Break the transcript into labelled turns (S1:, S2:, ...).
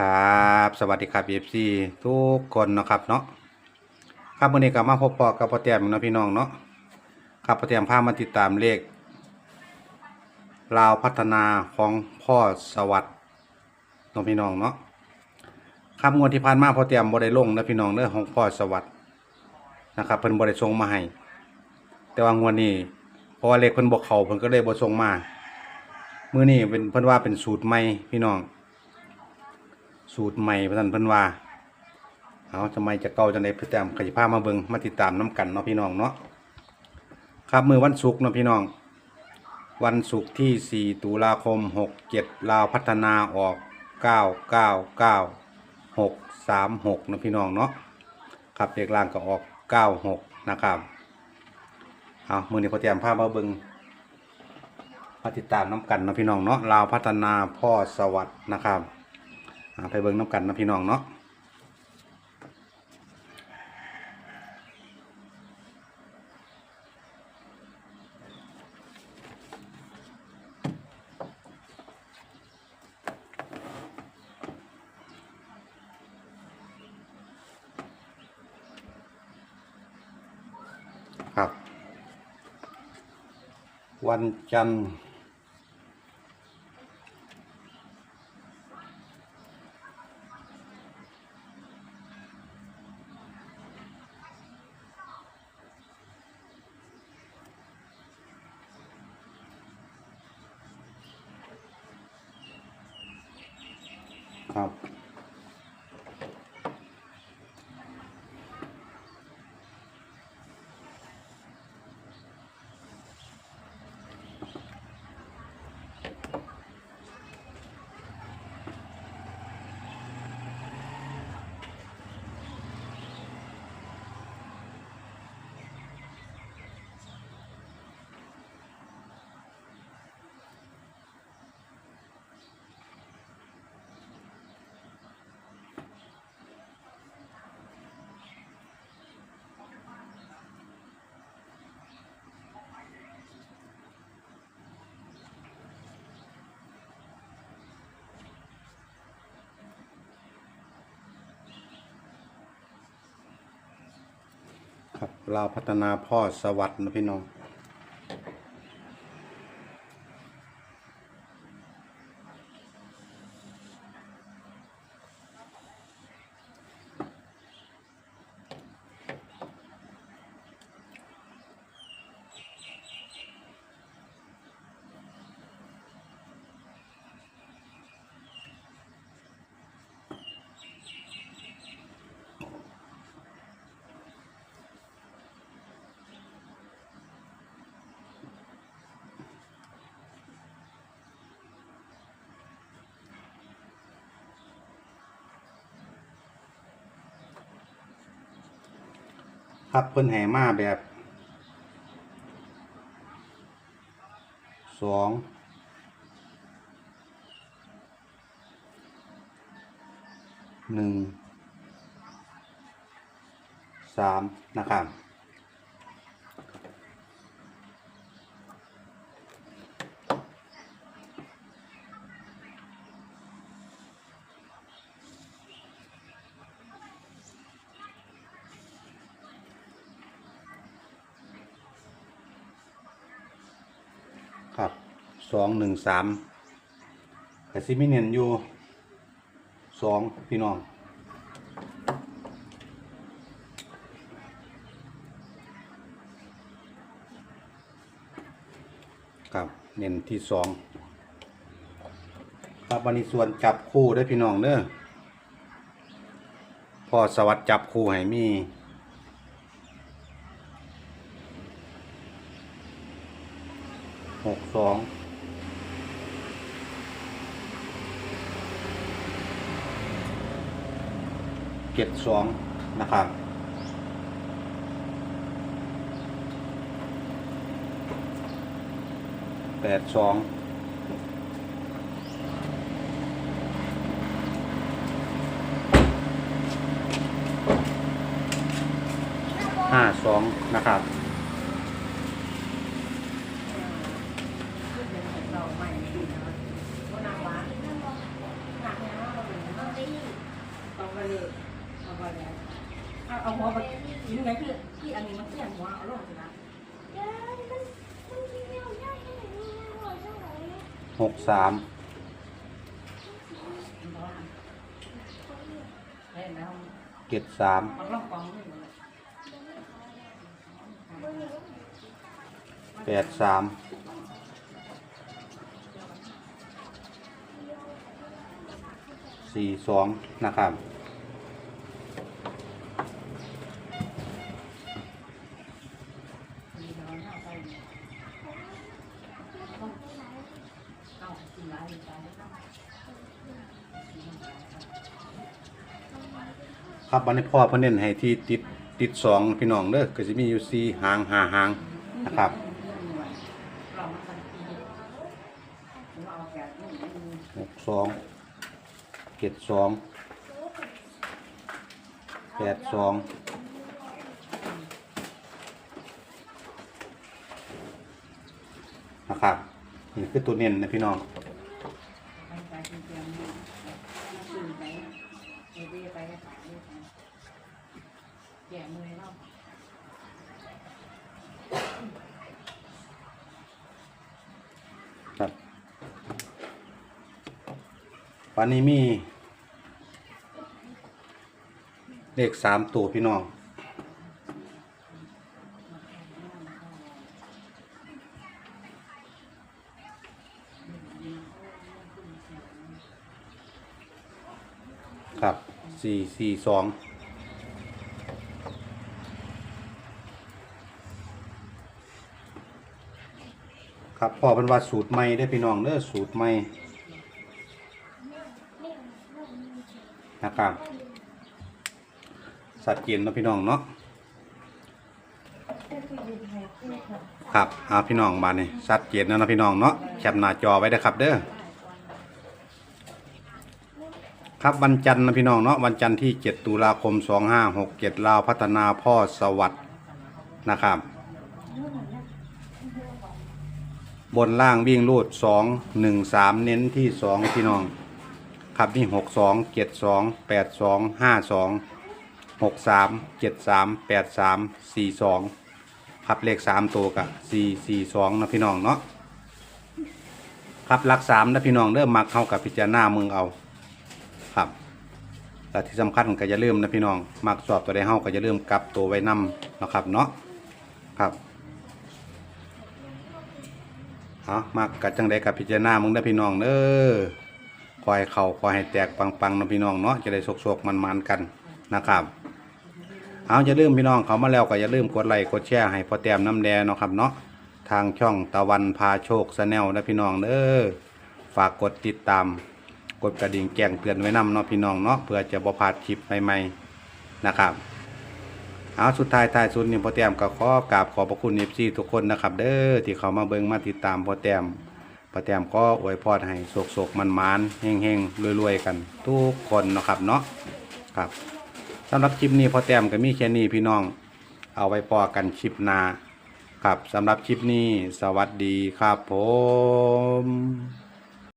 S1: ครับ สวัสดีครับ FC ทุกคนนะครับเนาะครับวันนี้ก็มาพบปอกับพ่อเตียมเนาะพี่น้องเนาะครับพ่อเตียมพามาติดตามเลขลาวพัฒนาของพ่อสวัสดิ์เนาะพี่น้องเนาะครับงวดที่ผ่านมาพ่อเตียมบ่ได้ลงนะพี่น้องเด้อของพ่อสวัสดิ์นะครับเพิ่นบ่ได้ส่งมาให้แต่ว่างวดนี้เพราะว่าเลขเพิ่นบ่เขาเพิ่นก็เลยบ่ส่งมามื้อนี้เป็นเพิ่นว่าเป็นสูตรใหม่พี่น้อง สูตรใหม่พันเพิ่นว่าเอาทำไมจะเก่าจังได๋เพิ่นแต้มขยิพามาเบิงมาติดตามน้ำกันเนาะพี่น้องเนาะครับมือวันศุกร์เนาะพี่น้อง วันศุกร์ที่ 4 ตุลาคม 67 ลาวพัฒนาออก 999 636เนาะพี่น้องเนาะครับเลขล่างก็ออก 96 นะครับเอามือนี้พอเตรียมภาพมาเบิงมาติดตามน้ำกันเนาะพี่น้องเนาะลาวพัฒนาพ่อสวัสดนะครับ ไปเบิ่งน้ำกันนะพี่น้องเนาะครับ วันจันทร์ ค เราวพัฒนาพ่อสวัสดิ์นะพี่น้อง ครับเพิ่นแห่มาแบบสองหนึ่งสามนะครับครับ สองหนึ่งสามกสิมิเนียนอยู่สองพี่น้องครับเน้นที่สองครับวันนี้ส่วนจับคู่ได้พี่น้องเด้อพอสวัสดิ์จับคู่ให้มีหกสอง เจ็ดสองนะครับแปดสองห้าสองนะครับ
S2: เราใหม่ดีนะก็นางว้าหนักนะเราเหมือนเราได้เลย เอาไปเลยเอาเอาหัวไปนี่ไงคือที่อันนี้มันเสียงหัวเอาลงสินะ
S1: หกสาม
S2: เห็นแล้ว
S1: เจ็ดสาม
S2: มันลองกองนี่หมดเลย
S1: แปดสามสี่สองนะครับ
S2: มีนอนเอาไปเอากินหลายใจแล้ว
S1: ครับวันนี้พ่อเพิ่นเน้นให้ที่ติดติดสองพี่น้องเด้อก็จะมีอยู่สี่หางห้าหางนะครับ หกสองเจ็ดสองแปดสองนะครับนี่คือตัวเน้นนะพี่น้อง
S2: ไปไปเตรียมสื่อไปเอเดไปก็ถ่ายด้วยกันแก่มือเรา
S1: ครับ วันนี้มีเลขสามตัวพี่น้อง ครับสี่สี่สองครับพ่อเป็นว่าสูตรใหม่ได้พี่น้องเด้อสูตรใหม่ นะครับสัดเจนนะพี่น้องเนาะครับเอาพี่น้องมาเนี่ยสัดเจนแล้วนะพี่น้องเนาะแคปหน้าจอไว้นะครับเด้อครับวันจันทร์นะพี่น้องเนาะวันจันทร์ที่ 7 ตุลาคม 2567ลาวพัฒนาพ่อสวัสด์นะครับ บนล่างวิ่งรูด 2 1 3 เน้นที่ 2 พี่น้อง ครับนี่6 2 7 2 8 2 5 2 6 3 7 3 8 3 4 2ครับเลข3ตัวกับ4 4 2นะพี่น้องเนาะครับหลัก3นะพี่น้องเริ่มมักเข้ากับพิจารณามึงเอาครับแต่ที่สำคัญก็จะเริ่มนะพี่น้องมักสอบตัวใดเฮาก็จะเริ่มกลับตัวไว้นำนะครับเนาะครับเอมักกับจังใดกับพิจารณามึงได้พี่น้องเด้อ คอยเข่าคอยให้แตกปังๆนะพี่น้องเนาะจะได้โศกๆมันๆกันนะครับ เอาจะลืมพี่น้องเขามาแล้วก็อย่าลืมกดไลค์กดแชร์ให้พอแต้มน้ำแดงเนาะครับเนาะทางช่องตะวันพาโชคสแนลนะพี่น้องเด้อฝากกดติดตาม กดกระดิ่งแจ้งเตือนไว้นำเนาะพี่น้องเนาะเพื่อจะบ่พลาดคลิปใหม่ๆนะครับเอาสุดท้ายท้ายสุดนี่พอแต้มก็ขอกราบขอบพระคุณเอฟซีทุกคนนะครับ เด้อที่เขามาเบิ่งมาติดตามพอแต้ม พ่อแตมก็อวยพรให้โศกโศกมันมานเฮงเฮงรวยๆกัน ทุกคนนะครับเนาะครับสำหรับคลิปนี้พอแต้มก็มีแค่นี้พี่น้อง เอาไว้พอกันคลิปหน้าครับสำหรับคลิปนี้ สวัสดีครับผม